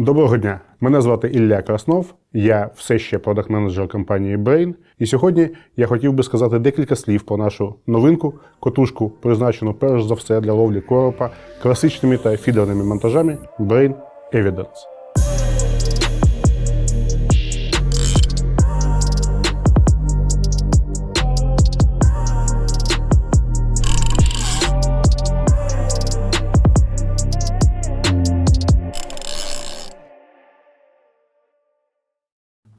Доброго дня! Мене звати Ілля Краснов. Я все ще продакт-менеджер компанії Brain. І сьогодні я хотів би сказати декілька слів про нашу новинку, котушку, призначену перш за все для ловлі коропа класичними та фідерними монтажами Brain Evidence.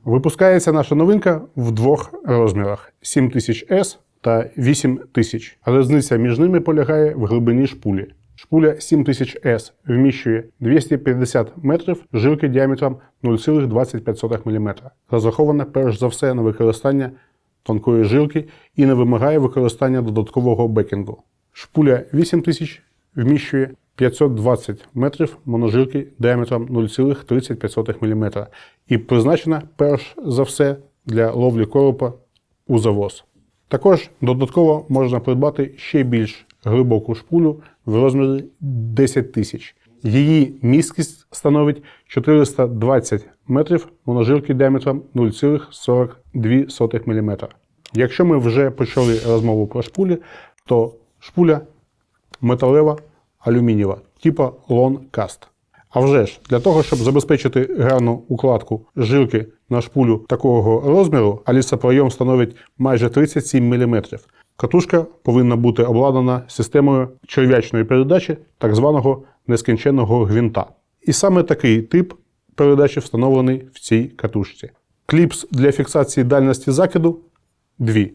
Випускається наша новинка в двох розмірах: 7000S та 8000. Але різниця між ними полягає в глибині шпулі. Шпуля 7000S вміщує 250 метрів жилки діаметром 0,25 мм. Розрахована перш за все на використання тонкої жилки і не вимагає використання додаткового бекінгу. Шпуля 8000 вміщує 520 метрів моножилки діаметром 0,35 мм і призначена перш за все для ловлі коропа у завоз. Також додатково можна придбати ще більш глибоку шпулю в розмірі 10 тисяч. Її місткість становить 420 метрів моножилки діаметром 0,42 мм. Якщо ми вже почали розмову про шпулі, то шпуля металева алюмінієва, типа Cast. А вже ж, для того, щоб забезпечити гарну укладку жилки на шпулю такого розміру, а лісопройом становить майже 37 мм. Катушка повинна бути обладнана системою черв'ячної передачі так званого нескінченного гвинта. І саме такий тип передачі встановлений в цій катушці. Кліпс для фіксації дальності закиду дві.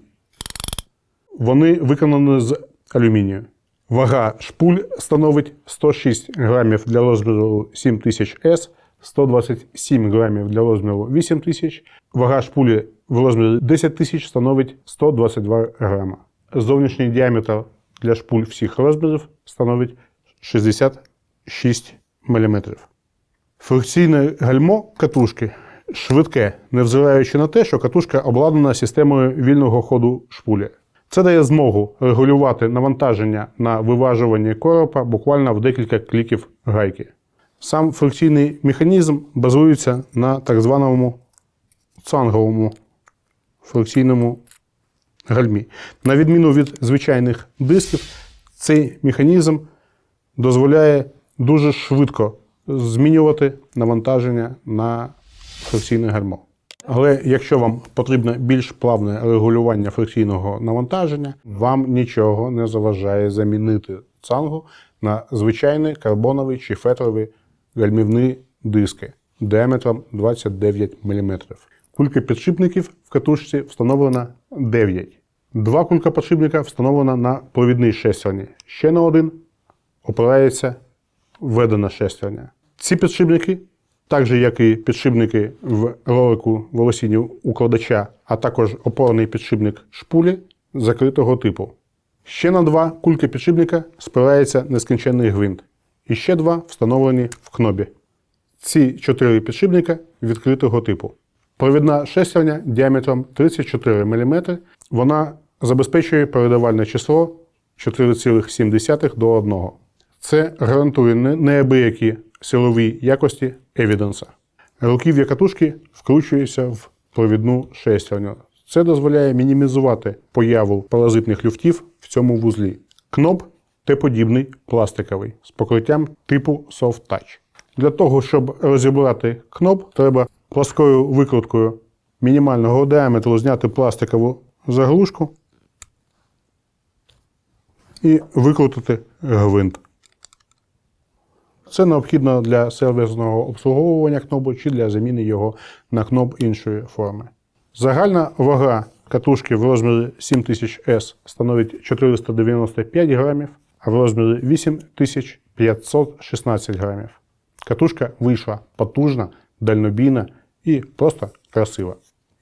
Вони виконані з алюмінію. Вага шпуль становить 106 грамів для розміру 7000S, 127 грамів для розміру 8000. Вага шпулі в розмірі 10 тисяч становить 122 грама. Зовнішній діаметр для шпуль всіх розмірів становить 66 мм. Фрикційне гальмо катушки швидке, невзираючи на те, що катушка обладнана системою вільного ходу шпулі. Це дає змогу регулювати навантаження на виважуванні коропа буквально в декілька кліків гайки. Сам фрикційний механізм базується на так званому цанговому фрикційному гальмі. На відміну від звичайних дисків, цей механізм дозволяє дуже швидко змінювати навантаження на фрикційне гальмо. Але якщо вам потрібно більш плавне регулювання фрикційного навантаження, вам нічого не заважає замінити цангу на звичайний карбоновий чи фетровий гальмівні диски діаметром 29 мм. Кулька підшипників в катушці встановлена 9. Два кулька підшипника встановлено на провідній шестерні. Ще на один опирається введена шестерня. Ці підшипники так же, як і підшипники в ролику волосіння укладача, а також опорний підшипник шпулі закритого типу. Ще на два кульки підшипника спирається нескінченний гвинт. І ще два встановлені в кнобі. Ці чотири підшипника відкритого типу. Провідна шестерня діаметром 34 мм. Вона забезпечує передавальне число 4,7 до 1. Це гарантує неабиякі силові якості евіденса. Руків'я катушки вкручується в провідну шестерню. Це дозволяє мінімізувати появу паразитних люфтів в цьому вузлі. Кноп Т-подібний пластиковий з покриттям типу Soft Touch. Для того, щоб розібрати кноп, треба плоскою викруткою мінімального діаметру зняти пластикову заглушку і викрутити гвинт. Це необхідно для сервісного обслуговування кнопу чи для заміни його на кноп іншої форми. Загальна вага катушки в розмірі 7000S становить 495 грамів, а в розмірі 8516 грамів. Катушка вийшла потужна, дальнобійна і просто красива.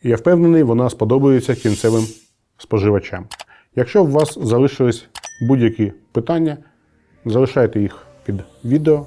Я впевнений, вона сподобається кінцевим споживачам. Якщо у вас залишились будь-які питання, залишайте їх під відео